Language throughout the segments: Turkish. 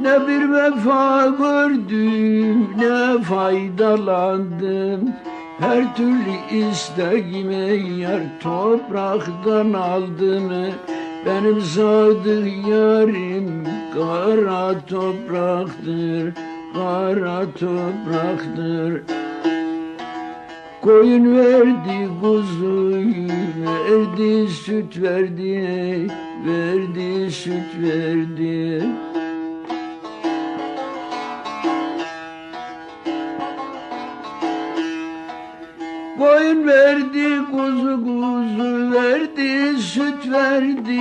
Ne bir vefa gördüm ne faydalandım. Her türlü isteğimi yar topraktan aldım. Benim sadık yarim kara topraktır Kara topraktır. Koyun verdi kuzuyu, verdi süt verdi, verdi süt verdi. Koyun verdi kuzu kuzu verdi süt verdi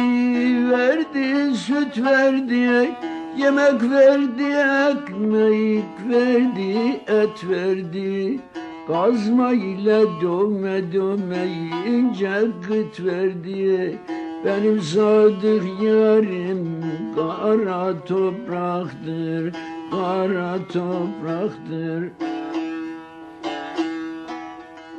verdi süt verdi yemek verdi ekmek verdi et verdi. Kazma ile dövme dövme ince gıt verdi. Benim sadık yarim kara topraktır Kara topraktır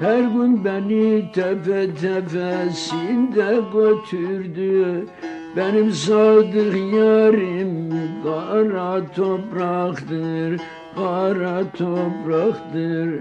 Her gün beni tepe tepesinde götürdü. Benim sadık yarim kara topraktır, kara topraktır.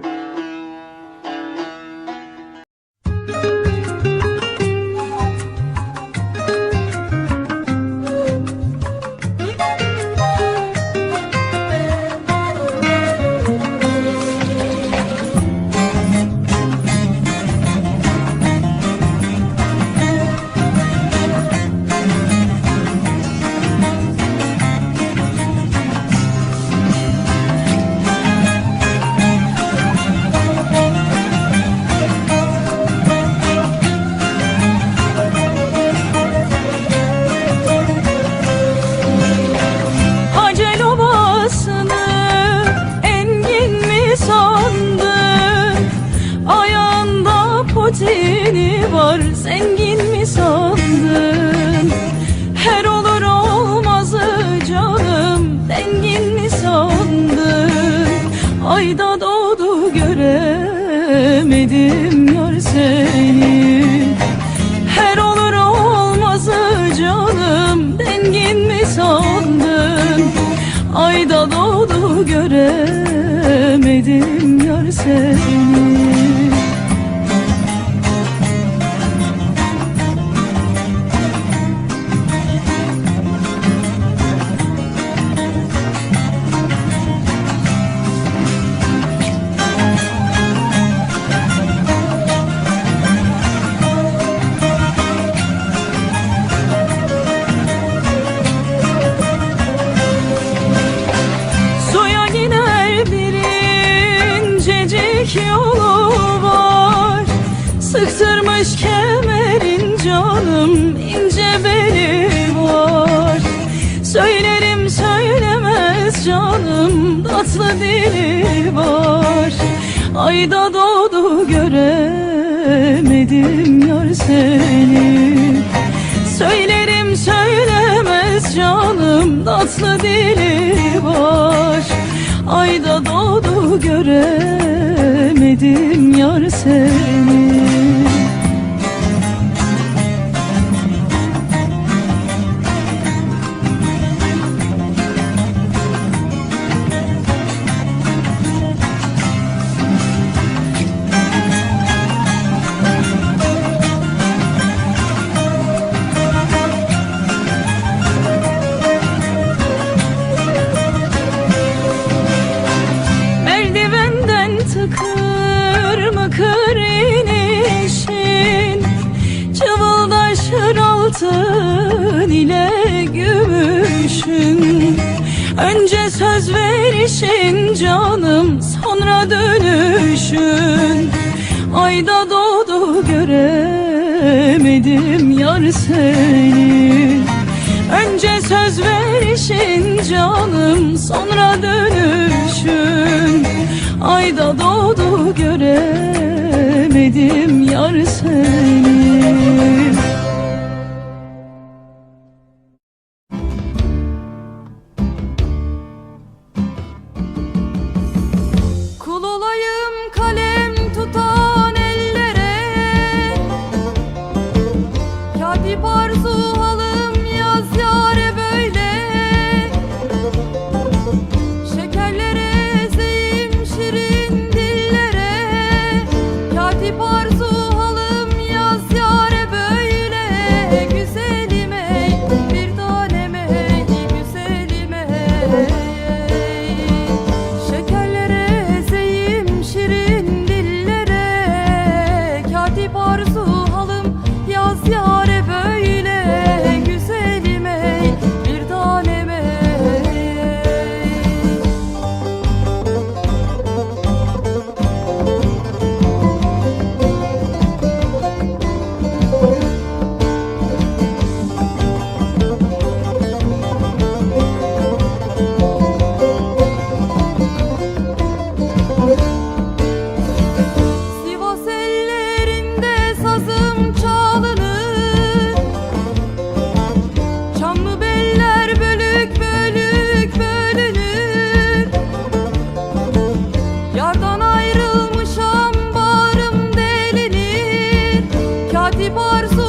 Göremedim yar seni. Her olur olmazı canım dengin mi sandın? Ayda doğdu göremedim yar seni Sıktırmış kemerin canım ince beli var. Söylerim söylemez canım tatlı dili var. Ayda doğdu göremedim yar seni. Söylerim söylemez canım tatlı dili var. Ayda doğdu göremedim yar seni söz verişin canım sonra dönüşün. Ayda doğdu göremedim yar seni. Önce söz verişin canım sonra dönüşün. Ayda doğdu göremedim yar seni Garip arzu halı de